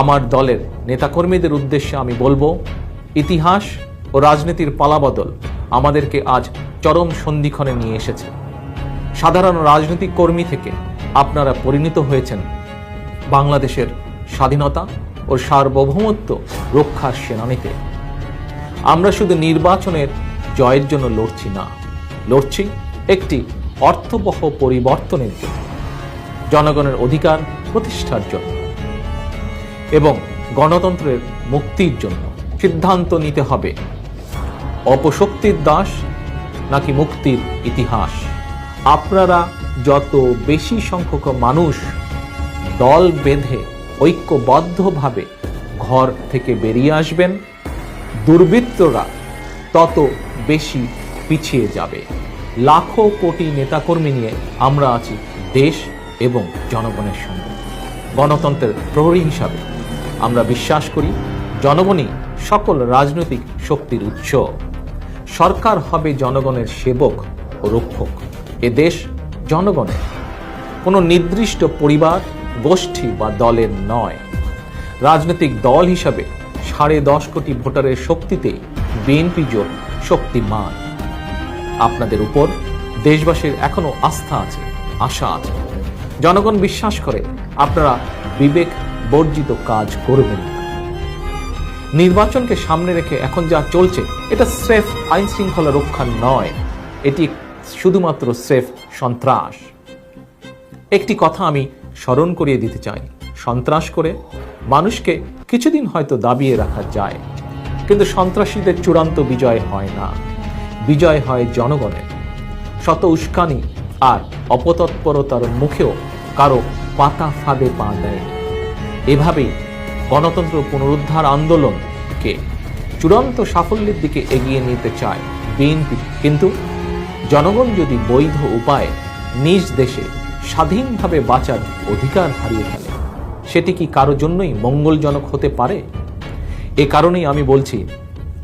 আমার দলের নেতাকর্মীদের উদ্দেশ্যে আমি বলব, ইতিহাস ও রাজনীতির পালাবদল আমাদেরকে আজ চরম সন্ধিক্ষণে নিয়ে এসেছে। সাধারণ রাজনৈতিক কর্মী থেকে আপনারা পরিণত হয়েছেন। বাংলাদেশের স্বাধীনতা ও সার্বভৌমত্ব রক্ষার সেনানীতে। আমরা শুধু নির্বাচনের জয়ের জন্য লড়ছি না, লড়ছি একটি অর্থবহ পরিবর্তনের জন্য। জনগণের অধিকার প্রতিষ্ঠার জন্য। এবং গণতন্ত্রের মুক্তির জন্য সিদ্ধান্ত নিতে হবে। অপশক্তির দাস নাকি মুক্তির ইতিহাস? আপনারা যত বেশি সংখ্যক মানুষ দল বেঁধে ঐক্যবদ্ধভাবে ঘর থেকে বেরিয়ে আসবেন, দুর্বৃত্তরা তত বেশি পিছিয়ে যাবে। লাখো কোটি নেতাকর্মী নিয়ে আমরা আছি দেশ এবং জনগণের সঙ্গে। গণতন্ত্রের প্রহরী হিসাবে আমরা বিশ্বাস করি জনগণই সকল রাজনৈতিক শক্তির উৎস। সরকার হবে জনগণের সেবক ও রক্ষক। এ দেশ জনগণের। কোনো নির্দিষ্ট পরিবার, গোষ্ঠী বা দলের নয়। রাজনৈতিক দল হিসাবে সাড়ে দশ কোটি ভোটারের শক্তিতে বিএনপি জোট শক্তিমান। আপনাদের উপর দেশবাসীর এখনও আস্থা আছে, আশা আছে। জনগণ বিশ্বাস করে, আপনারা বিবেক বর্জিত কাজ করবেন নির্বাচনকে সামনে রেখে এখন যা চলছে, এটা স্রেফ আইন শৃঙ্খলা রক্ষা নয়, এটি শুধুমাত্র স্রেফ সন্ত্রাস। একটি কথা আমি স্মরণ করিয়ে দিতে চাই, সন্ত্রাস করে মানুষকে কিছুদিন হয়তো দাবিয়ে রাখা যায়, কিন্তু সন্ত্রাসীদের চূড়ান্ত বিজয় হয় না। বিজয় হয় জনগণের। শত উস্কানি আর অপতৎপরতার মুখেও কারও পাতা ফাঁদে পা দেয়নি এভাবেই গণতন্ত্র পুনরুদ্ধার আন্দোলনকে চূড়ান্ত সাফল্যের দিকে এগিয়ে নিতে চায় বিএনপি। কিন্তু জনগণ যদি বৈধ উপায়ে নিজ দেশে স্বাধীনভাবে বাঁচার অধিকার হারিয়ে ফেলে, সেটি কি কারও জন্যই মঙ্গলজনক হতে পারে? এ কারণেই আমি বলছি,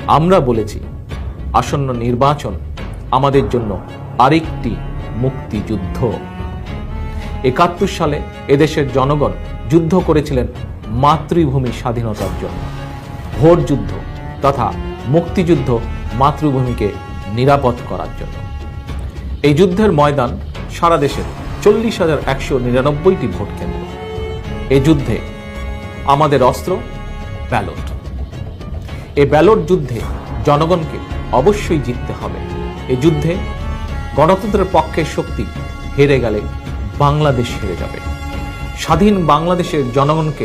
আমরা বলেছি, আসন্ন নির্বাচন আমাদের জন্য আরেকটি মুক্তিযুদ্ধ। একাত্তর সালে এদেশের জনগণ যুদ্ধ করেছিলেন মাতৃভূমি স্বাধীনতার জন্য। ভোট যুদ্ধ তথা মুক্তিযুদ্ধ মাতৃভূমিকে নিরাপদ করার জন্য। এই যুদ্ধের ময়দান সারা দেশের চল্লিশ হাজার একশো নিরানব্বইটি ভোট কেন্দ্র। এই যুদ্ধে আমাদের অস্ত্র, ব্যালট। এই ব্যালট যুদ্ধে জনগণকে অবশ্যই জিততে হবে। এই যুদ্ধে গণতন্ত্রের পক্ষের শক্তি হেরে গেলে বাংলাদেশ হেরে যাবে। স্বাধীন বাংলাদেশের জনগণকে